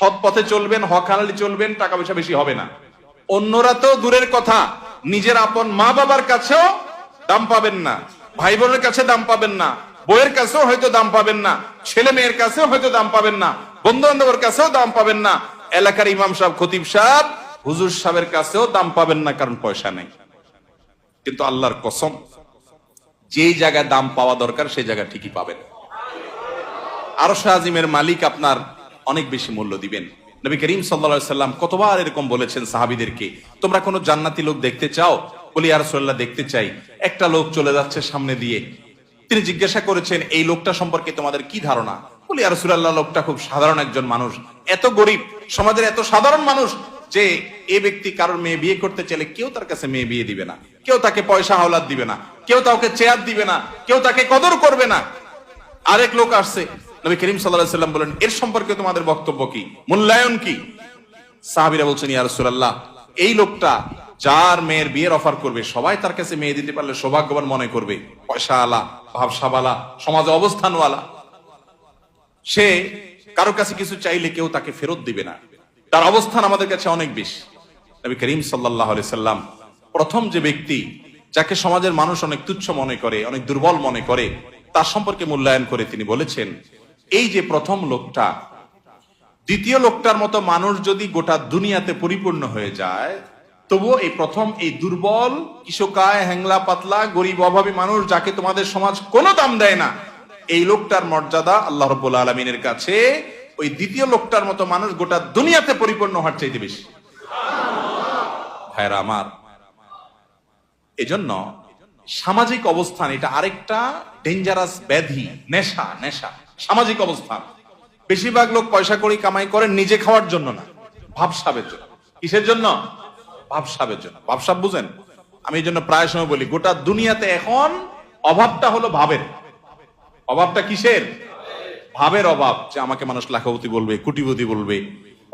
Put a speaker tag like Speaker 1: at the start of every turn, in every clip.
Speaker 1: সৎ পথে চলবেন, হক হালালি চলবেন, টাকা পয়সা বেশি হবে না। অন্যরা তো দূরের কথা, নিজের আপন মা বাবার কাছেও দাম পাবেন না, ভাই বোনের কাছে দাম পাবেন না বইয়ের কাছেও হয়তো দাম পাবেন না, ছেলে মেয়ের কাছেও হয়তো দাম পাবেন না বন্ধু বান্ধবের কাছেও দাম পাবেন না, এলাকার ইমাম সাহেব, খতিব সাহেব, হুজুর সাহেবের কাছেও দাম পাবেন না কারণ পয়সা নেই। কিন্তু আল্লাহর কসম, যেই জায়গায় দাম পাওয়া দরকার, সেই জায়গা ঠিকই পাবেন। আরও আজিমের মালিক আপনার অনেক বেশি মূল্য দিবেন। নবী করিম সাল্লা সাল্লাম কতবার এরকম বলেছেন সাহাবিদেরকে, তোমরা কোনো জান্নাতি লোক দেখতে চাও? বলি আর সোল্লাহ দেখতে চাই। একটা লোক চলে যাচ্ছে সামনে দিয়ে। তিনি জিজ্ঞাসা করেছেন, এই লোকটা সম্পর্কে তোমাদের কি ধারণা? বলি আর সুরাল্লাহ লোকটা খুব সাধারণ একজন মানুষ। এত গরিব, সমাজের এত সাধারণ মানুষ যে এ ব্যক্তি কারোর মেয়ে বিয়ে করতে চাইলে কেউ তার কাছে মেয়ে বিয়ে দিবে না, কেউ তাকে পয়সা হাওলাত দিবে না, কেউ তাকে চেয়ার দিবে না, কেউ তাকে কদর করবে না। আরেক লোক আসছে নবী করিম সাল্লাহ সাল্লাম বলেন, এর সম্পর্কে তোমাদের বক্তব্য কি? মূল্যায়ন কি? সাহাবিরা বলছেন, ইয়া রাসূলুল্লাহ, এই লোকটা যার মেয়ের বিয়ের অফার করবে, সবাই তার কাছে মেয়ে দিতে পারলে সৌভাগ্যবান মনে করবে। পয়সা আলা ভাবসাবালা, সমাজে অবস্থানওয়ালা। সে কারও কাছে কিছু চাইলে কেউ তাকে ফেরত দিবে না। তার অবস্থান আমাদের কাছে অনেক বেশি। নবী করিম সাল্লাহ সাল্লাম প্রথম যে ব্যক্তি যাকে সমাজের মানুষ অনেক তুচ্ছ মনে করে, অনেক দুর্বল মনে করে, তার সম্পর্কে মূল্যায়ন করে তিনি বলেছেন এই যে প্রথম লোকটা, দ্বিতীয় লোকটার মতো মানুষ যদি গোটা দুনিয়াতে পরিপূর্ণ হয়ে যায়, তবুও এই প্রথম এই দুর্বল, কিশোকায়, হ্যাংলা পাতলা, গরিব, অভাবী মানুষ যাকে তোমাদের সমাজ কোনো দাম দেয় না, এই লোকটার মর্যাদা আল্লাহ রব্বুল আলমিনের কাছে, ওই দ্বিতীয় লোকটার মতো মানুষ গোটা দুনিয়াতে পরিপূর্ণ হওয়ার চাইতে বেশি। ভাইরা আমার, এজন্য সামাজিক অবস্থান এটা আরেকটা ডেঞ্জারাস ব্যাধি, নেশা নেশা। সামাজিক অবস্থান বেশিরভাগ লোক পয়সা করি কামাই করেন নিজে খাওয়ার জন্য না। ভাবসাবের জন্য। কিসের জন্য? ভাবসাবের জন্য। ভাবসাব বুঝেন? আমি এই জন্য প্রায় সময় বলি, গোটা দুনিয়াতে এখন অভাবটা হলো ভাবের। অভাবটা কিসের? ভাবের অভাব, যে আমাকে মানুষ লাখপতি বলবে, কুটিপতি বলবে।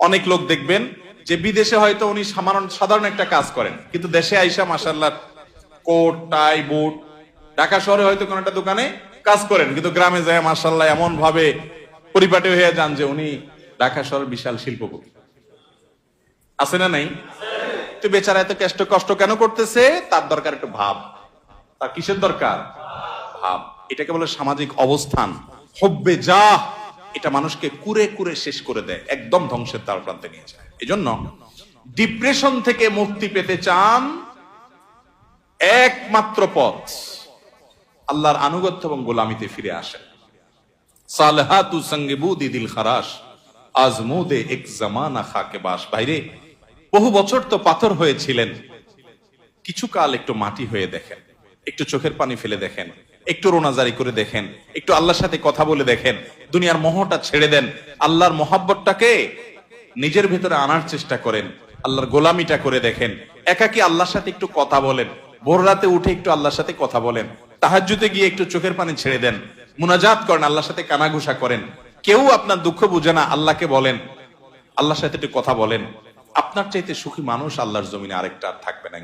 Speaker 1: অনেক লোক দেখবেন যে বিদেশে হয়তো উনি সাধারণ সাধারণ একটা কাজ করেন, কিন্তু দেশে আইসা মাসাল্লাহ কোট, টাই, বুট। ঢাকা শহরে হয়তো কোন একটা দোকানে কাজ করেন, কিন্তু গ্রামে যায় মাসাল্লাহ এমন ভাবে পরিপাটি হয়ে যান যে উনি ঢাকা শহরের বিশাল শিল্পপতি। আছে না নাই? তো বেচারা এত কষ্ট কষ্ট কেন করতেছে? তার দরকার একটু ভাব। তার কিসের দরকার? ভাব। এটাকে বলে সামাজিক অবস্থান। হব্বে যা, এটা মানুষকে কুরে কুরে শেষ করে দেয়, একদম ধ্বংসের তার প্রান্তে নিয়ে যায়। এজন্য ডিপ্রেশন থেকে মুক্তি পেতে চান একমাত্র পথ। আল্লাহর আনুগত্য এবং গোলামিতে ফিরে আসেন। সালহাতু সঙ্গে বুদি দিল খারাস আজমুদে এক জামানা খাকে বাস। বাইরে বহু বছর তো পাথর হয়েছিলেন। কিছু কাল একটু মাটি হয়ে দেখেন, একটু চোখের পানি ফেলে দেখেন, একটু রোনাজারি করে দেখেন, একটু আল্লাহর সাথে কথা বলে দেখেন, দুনিয়ার মোহটা ছেড়ে দেন। আল্লাহর মোহাব্বতটাকে নিজের ভেতরে আনার চেষ্টা করেন, আল্লাহর গোলামিটা করে দেখেন। একাকি আল্লাহর সাথে একটু কথা বলেন, ভোর রাতে উঠে একটু আল্লাহর সাথে কথা বলেন। তাহাজ্জুতে গিয়ে একটু চোখের পানি ছেড়ে দেন। মুনাজাত করেন, আল্লাহর সাথে কানাঘুষা করেন। কেউ আপনার দুঃখ বুঝে না, আল্লাহকে বলেন। আল্লাহর সাথে একটু কথা বলেন। আপনার চাইতে সুখী মানুষ আল্লাহর জমিনে আরেকটা থাকবে না